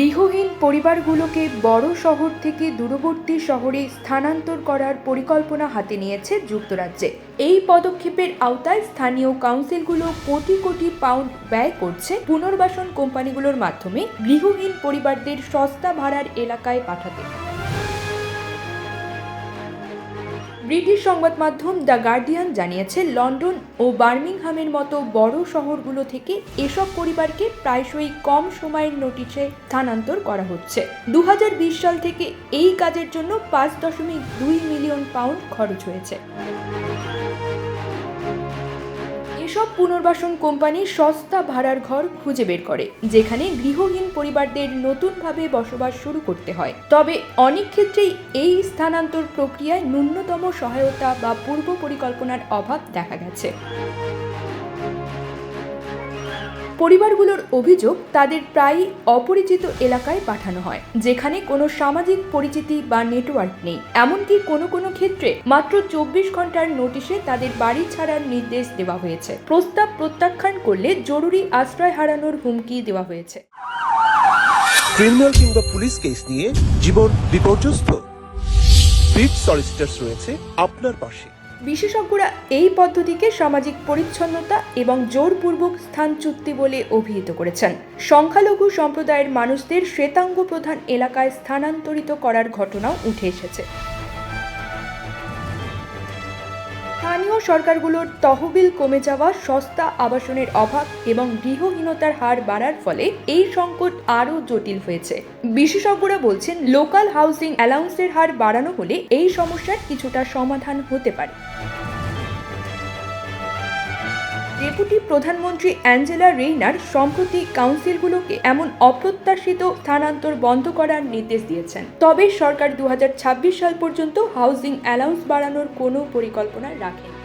গৃহহীন পরিবারগুলোকে বড় শহর থেকে দূরবর্তী শহরে স্থানান্তর করার পরিকল্পনা হাতে নিয়েছে যুক্তরাজ্যে। এই পদক্ষেপের আওতায় স্থানীয় কাউন্সিলগুলো কোটি কোটি পাউন্ড ব্যয় করছে পুনর্বাসন কোম্পানিগুলোর মাধ্যমে গৃহহীন পরিবারদের সস্তা ভাড়ার এলাকায় পাঠাতে। ব্রিটিশ সংবাদ মাধ্যম দ্য গার্ডিয়ান জানিয়েছে, লন্ডন ও বার্মিংহামের মতো বড় শহরগুলো থেকে এসব পরিবারকে প্রায়শই কম সময়ের নোটিশে স্থানান্তর করা হচ্ছে। দু হাজার বিশ সাল থেকে এই কাজের জন্য পাঁচ দশমিক দুই মিলিয়ন পাউন্ড খরচ হয়েছে। এসব পুনর্বাসন কোম্পানি সস্তা ভাড়ার ঘর খুঁজে বের করে, যেখানে গৃহহীন পরিবারদের নতুনভাবে বসবাস শুরু করতে হয়। তবে অনেক ক্ষেত্রেই এই স্থানান্তর প্রক্রিয়ায় ন্যূনতম সহায়তা বা পূর্ব পরিকল্পনার অভাব দেখা গেছে। পরিবারগুলোর অভিযোগ তাদের প্রায়ই অপরিচিত এলাকায় পাঠানো হয়, যেখানে কোনো সামাজিক পরিচিতি বা নেটওয়ার্ক নেই। এমনকি কোনো কোনো ক্ষেত্রে মাত্র চব্বিশ ঘণ্টার নোটিশে তাদের বাড়ি ছাড়ার নির্দেশ দেওয়া হয়েছে। প্রস্তাব প্রত্যাখ্যান করলে জরুরি আশ্রয় হারানোর হুমকি দেওয়া হয়েছে। ক্রিমিনাল কিংবা পুলিশ কেস নিয়ে জীবন বিপর্যস্ত। ব্রিজ সলিসিটার্স রয়েছে আপনার পাশে। বিশেষজ্ঞরা এই পদ্ধতিকে সামাজিক পরিচ্ছন্নতা এবং জোরপূর্বক স্থান চুক্তি বলে অভিহিত করেছেন। সংখ্যালঘু সম্প্রদায়ের মানুষদের শ্বেতাঙ্গ প্রধান এলাকায় স্থানান্তরিত করার ঘটনাও উঠে এসেছে। স্থানীয় সরকারগুলোর তহবিল কমে যাওয়া, সস্তা আবাসনের অভাব এবং গৃহহীনতার হার বাড়ার ফলে এই সংকট আরও জটিল হয়েছে। বিশেষজ্ঞরা বলছেন, লোকাল হাউসিং অ্যালাউন্সের হার বাড়ানো হলে এই সমস্যার কিছুটা সমাধান হতে পারে। ডেপুটি প্রধানমন্ত্রী অ্যাঞ্জেলা রেইনার সম্প্রতি কাউন্সিলগুলোকে এমন অপ্রত্যাশিত স্থানান্তর বন্ধ করার নির্দেশ দিয়েছেন। তবে সরকার দু হাজার ছাব্বিশ সাল পর্যন্ত হাউজিং অ্যালাউন্স বাড়ানোর কোনো পরিকল্পনা রাখেনি।